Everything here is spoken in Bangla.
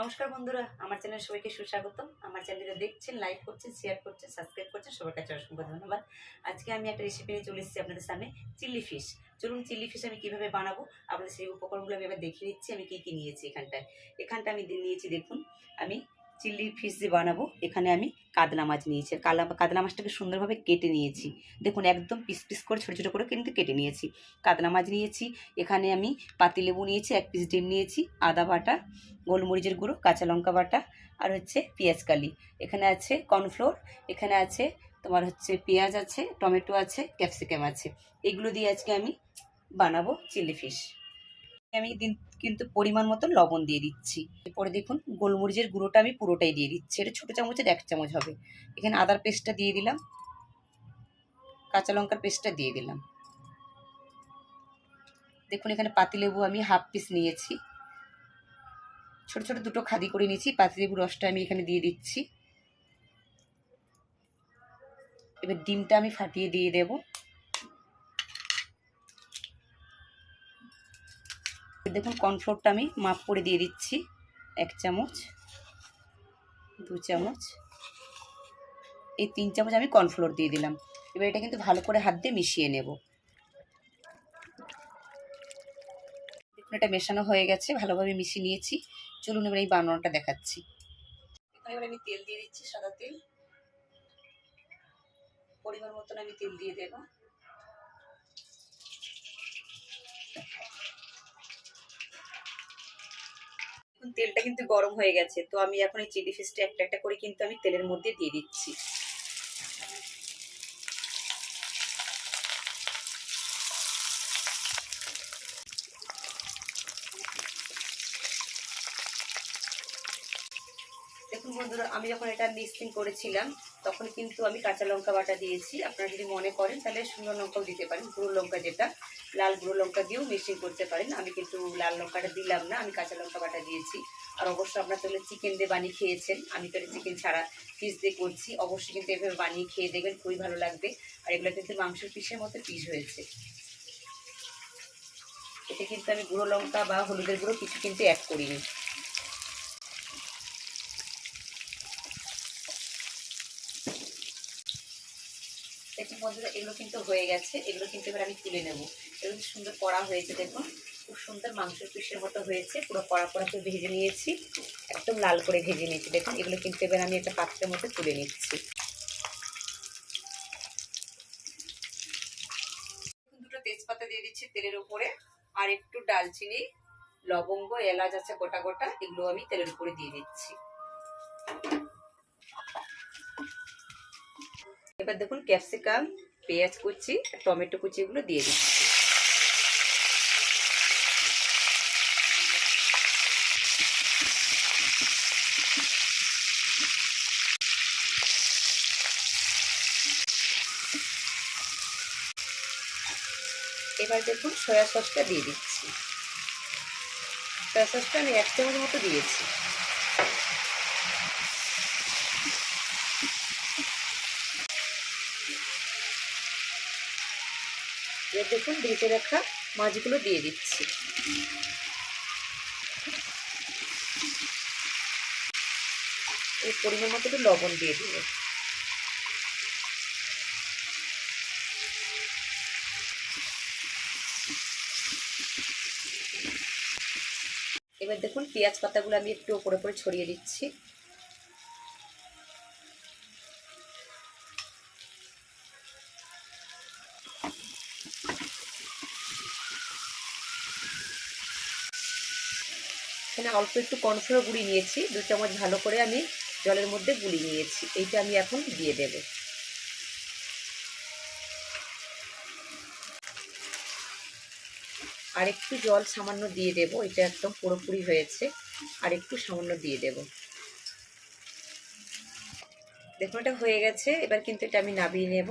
নমস্কার বন্ধুরা, আমার চ্যানেল সবাইকে সুস্বাগত আমার চ্যানেলটা দেখছেন লাইক করছেন শেয়ার করছেন সাবস্ক্রাইব করছেন, সবার কাছে অসংখ্য ধন্যবাদ। আজকে আমি একটা রেসিপি নিয়ে চলে এসেছি আপনাদের সামনে চিলি ফিশ চলুন চিলি ফিশ আমি কীভাবে বানাবো, আপনাদের সেই উপকরণগুলো আমি এবার দেখিয়ে নিচ্ছি আমি কী কী নিয়েছি এখানটায়। এখানটা আমি নিয়েছি, দেখুন, আমি চিল্লি ফিশ বানাবো, এখানে আমি কাতলা মাছ নিয়েছি। আর কালা, কাতলা মাছটাকে সুন্দরভাবে কেটে নিয়েছি। দেখুন, একদম পিস পিস করে, ছোটো ছোটো করে কিন্তু কেটে নিয়েছি। কাতলা মাছ নিয়েছি, এখানে আমি পাতিলেবু নিয়েছি, এক পিস ডিম নিয়েছি, আদা বাটা, গোলমরিচের গুঁড়ো, কাঁচা লঙ্কা বাটা, আর হচ্ছে পেঁয়াজ কালি। এখানে আছে কর্নফ্লোর, এখানে আছে তোমার হচ্ছে পেঁয়াজ আছে, টমেটো আছে, ক্যাপসিকাম আছে। এগুলো দিয়ে আজকে আমি বানাবো চিলি ফিশ। আমি দিন কিন্তু পরিমাণ মতো লবণ দিয়ে দিচ্ছি। এরপরে দেখুন, গোলমরিচের গুঁড়োটা আমি পুরোটাই দিয়ে দিচ্ছি। এটা ছোটো চামচের এক চামচ হবে। এখানে আদার পেস্টটা দিয়ে দিলাম। কাঁচা লঙ্কার পেস্টটা দিয়ে দিলাম। দেখুন, এখানে পাতিলেবু আমি হাফ পিস নিয়েছি। ছোট ছোট দুটো খাদি করে নিয়েছি। পাতিলেবুর রসটা আমি এখানে দিয়ে দিচ্ছি। এবার ডিমটা আমি ফাটিয়ে দিয়ে দেব। দেখুন, কর্নফ্লোরটা আমি মাপ করে দিয়ে দিচ্ছি। এক চামচ, দু চামচ। এই তিন চামচ আমি কর্নফ্লোর দিয়ে দিলাম। এবার এটা কিন্তু ভালো করে হাত দিয়ে মিশিয়ে নেব। দেখুন, এটা মেশানো হয়ে গেছে, ভালোভাবে মিশিয়ে নিয়েছি। চলুন এবার এই বানানোটা দেখাচ্ছি। এবার আমি তেল দিয়ে দিচ্ছি সাদা তেল। পরিমাণ মতন আমি তেল দিয়ে দেব। এখন তেলটা কিন্তু গরম হয়ে গেছে। তো আমি এখন এই চিলি ফিশটা একটা একটা করে কিন্তু আমি তেলের মধ্যে দিয়ে দিচ্ছি। বন্ধুরা, আমি যখন এটা মিক্সিং করেছিলাম, তখন কিন্তু আমি কাঁচা লঙ্কা বাটা দিয়েছি। আপনারা যদি মনে করেন, তাহলে শুকনো লঙ্কাও দিতে পারেন, গুঁড়ো লঙ্কা যেটা, লাল গুঁড়ো লঙ্কা দিয়েও মিক্সিং করতে পারেন। আমি কিন্তু লাল লঙ্কাটা দিলাম না, আমি কাঁচা লঙ্কা বাটা দিয়েছি। আর অবশ্যই আপনারা তাহলে চিকেন দিয়ে বানিয়ে খেয়েছেন, আমি তো চিকেন ছাড়া পিস দিয়ে করছি। অবশ্যই কিন্তু এভাবে বানিয়ে খেয়ে দেখবেন, খুবই ভালো লাগবে। আর এগুলো কিন্তু মাংসের পিসের মতো পিস হয়েছে। এতে কিন্তু আমি গুঁড়ো লঙ্কা বা হলুদের গুঁড়ো কিছু কিন্তু অ্যাড করিনি। দেখুন বন্ধুরা এগুলো কিন্তু হয়ে গেছে, এগুলো কিন্তু এবার আমি তুলে নেব। এগুলো সুন্দর কড়া হয়েছে দেখুন, খুব সুন্দর মাংসের পিসের মতো হয়েছে, পুরো কড়া কড়া করে ভেজে নিয়েছি, একদম লাল করে ভেজে নিয়েছি। দেখুন, এগুলো কিন্তু এবার আমি একটা পাত্রের মধ্যে তুলে নিচ্ছি। দুটো তেজপাতা দিয়ে দিচ্ছি তেলের উপরে, আর একটু ডালচিনি, লবঙ্গ, এলাচ আছে গোটা গোটা, এগুলো আমি তেলের উপরে দিয়ে দিচ্ছি। এবার দেখুন ক্যাপসিকাম, পেঁয়াজ কুচি, টমেটো কুচি এগুলো দিয়ে দিচ্ছি। এবার দেখুন সয়া সসটা দিয়ে দিচ্ছি। সয়া সসটা আমি এক চামচ মতো দিয়েছি। এবার দেখুন ভেজে রাখা মাছগুলো দিয়ে দিচ্ছি। এই পরিমাণ মতো একটু লবণ দিয়ে দেব এবার দেখুন পেঁয়াজ পাতাগুলো আমি একটু ওপরে ওপরে ছড়িয়ে দিচ্ছি। এখানে অল্প একটু কর্নফ্লোর গুঁড়ি নিয়েছি। দু চামচ ভালো করে আমি জলের মধ্যে গুলি নিয়েছি। এইটা আমি এখন দিয়ে দেব। আর একটু জল সামান্য দিয়ে দেব। এটা একদম পুরোপুরি হয়েছে। আর একটু সামান্য দিয়ে দেব। দেখুন, এটা হয়ে গেছে। এবার কিন্তু এটা আমি নাবিয়ে নেব।